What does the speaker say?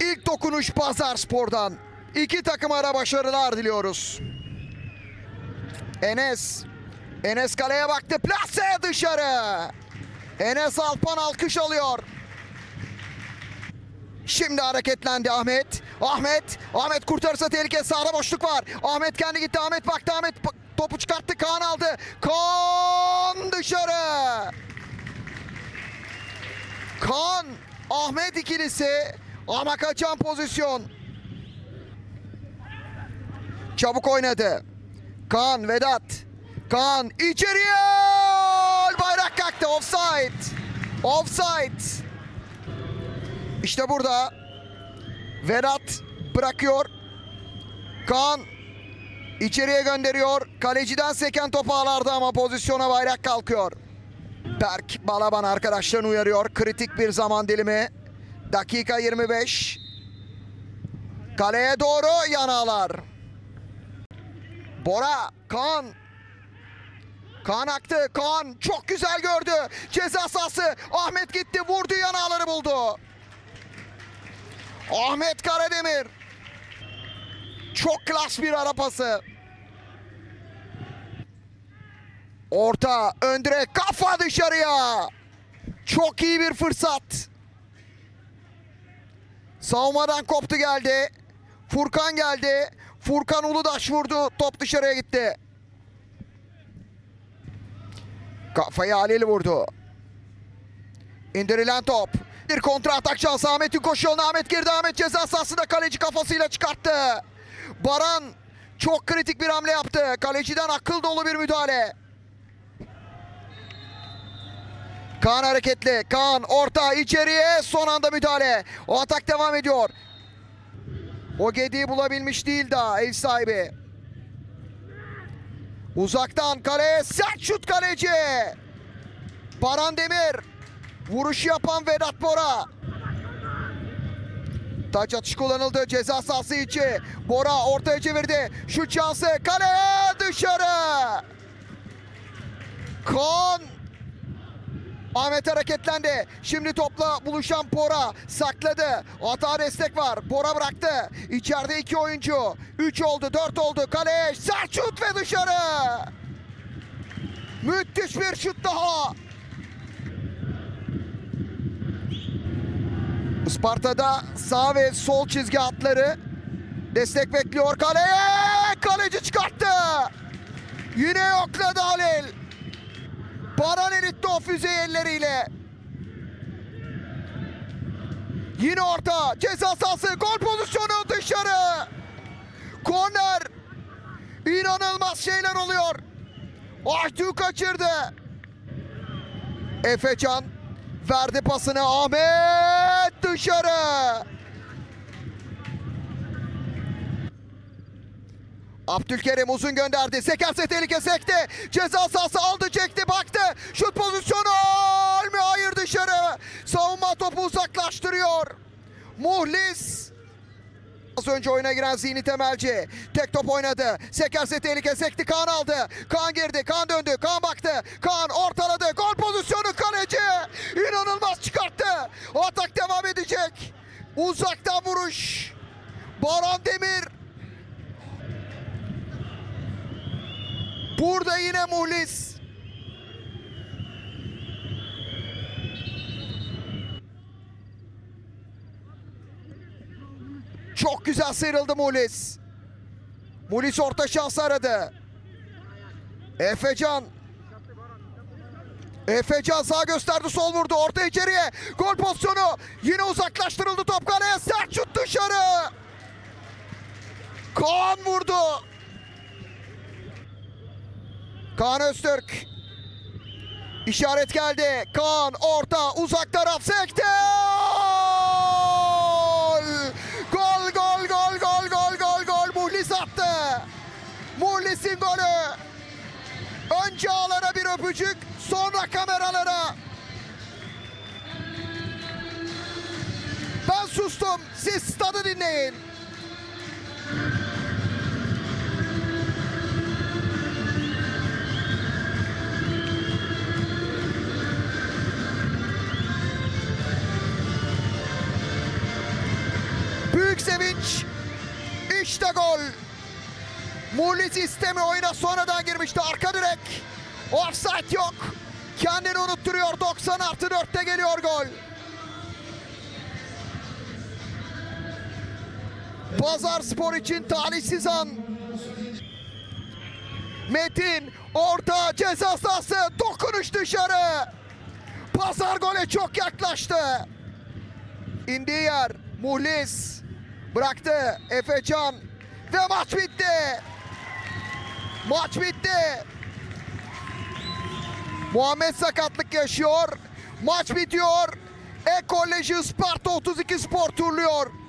İlk dokunuş Pazar Spor'dan. İki takıma da başarılar diliyoruz. Enes. Enes kaleye baktı. Plase dışarı. Enes Alpan alkış alıyor. Şimdi hareketlendi Ahmet. Ahmet. Ahmet kurtarırsa tehlike. Sağda boşluk var. Ahmet kendi gitti. Ahmet baktı. Ahmet topu çıkarttı. Kaan aldı. Kaan dışarı. Kaan. Ahmet ikilisi. Ama kaçan pozisyon. Çabuk oynadı. Kaan Vedat. Kaan içeriye. Bayrak kalktı. Offside. Offside. İşte burada Vedat bırakıyor. Kaan içeriye gönderiyor. Kaleciden seken top ağlarda ama pozisyona bayrak kalkıyor. Berk Balaban arkadaşlarını uyarıyor. Kritik bir zaman dilimi. Dakika 25. Kaleye doğru yanağlar. Bora, Kaan. Kaan aktı. Kaan çok güzel gördü. Ceza sahası. Ahmet gitti. Vurdu yanağları buldu. Ahmet Karademir. Çok klas bir ara pası. Orta, ön direk, kafa dışarıya. Çok iyi bir fırsat. Savunmadan koptu geldi. Furkan geldi. Furkan Uludaş vurdu. Top dışarıya gitti. Kafayı Halil vurdu. İndirilen top. Bir kontra atak şansı Ahmet'in koşu yoluna Ahmet girdi. Ahmet ceza sahasında kaleci kafasıyla çıkarttı. Baran çok kritik bir hamle yaptı. Kaleciden akıl dolu bir müdahale. Kaan hareketli. Kaan orta içeriye son anda müdahale. O atak devam ediyor. O Gedi'yi bulabilmiş değil daha ev sahibi. Uzaktan kaleye sert şut kaleci. Baran Demir. Vuruş yapan Vedat Bora. Taç atış kullanıldı ceza sahası içi. Bora ortaya çevirdi. Şut şansı kaleye dışarı. Kaan Ahmet hareketlendi. Şimdi topla buluşan Bora sakladı. Hata destek var. Bora bıraktı. İçeride iki oyuncu. Üç oldu, dört oldu. Kaleye sert şut ve dışarı. Müthiş bir şut daha. Isparta'da sağ ve sol çizgi hatları destek bekliyor kaleye. Kaleci çıkarttı. Yine yokladı Halil. Baran eritti o füzeyi elleriyle. Yine orta ceza sahası gol pozisyonu dışarı. Korner. İnanılmaz şeyler oluyor. Ahtu kaçırdı. Efecan verdi pasını Ahmet dışarı. Abdülkerim uzun gönderdi. Sekerse tehlike sekti. Ceza sahası aldı çekti baktı. Şut pozisyonu mü? Hayır dışarı. Savunma topu uzaklaştırıyor. Muhlis. Az önce oyuna giren Zihni Temelci. Tek top oynadı. Sekerse tehlike sekti. Kaan aldı. Kaan girdi. Kaan döndü. Kaan ortaladı. Gol pozisyonu kaleci. İnanılmaz çıkarttı. Atak devam edecek. Uzaktan vuruş. Baran Demir. Burada yine Muhlis. Çok güzel sıyrıldı Muhlis. Muhlis orta şans aradı. Efecan. Efecan sağ gösterdi sol vurdu orta içeriye. Gol pozisyonu. Yine uzaklaştırıldı top kaleye. Sert şut dışarı. Kaan vurdu. Kaan Öztürk. İşaret geldi. Kaan orta uzak taraf sekti. Gol! Gol gol gol gol gol gol gol Muhlis attı. Muhlis'in golü. Önce ağlara bir öpücük sonra kameralara. Ben sustum. Siz stadı dinleyin. Büyük sevinç. İşte gol. Mulis istemi oyuna sonradan girmişti. Arka direk. Offside yok. Kendini unutturuyor. 90 artı 4'te geliyor gol. Pazar Spor için talihsiz an. Metin orta ceza sahası dokunuş dışarı. Pazar gole çok yaklaştı. İndiği yer Muhlis bıraktı Efecan ve maç bitti. Maç bitti. Muhammed sakatlık yaşıyor. Maç bitiyor. Ekoloji Sparta 32 Spor turluyor.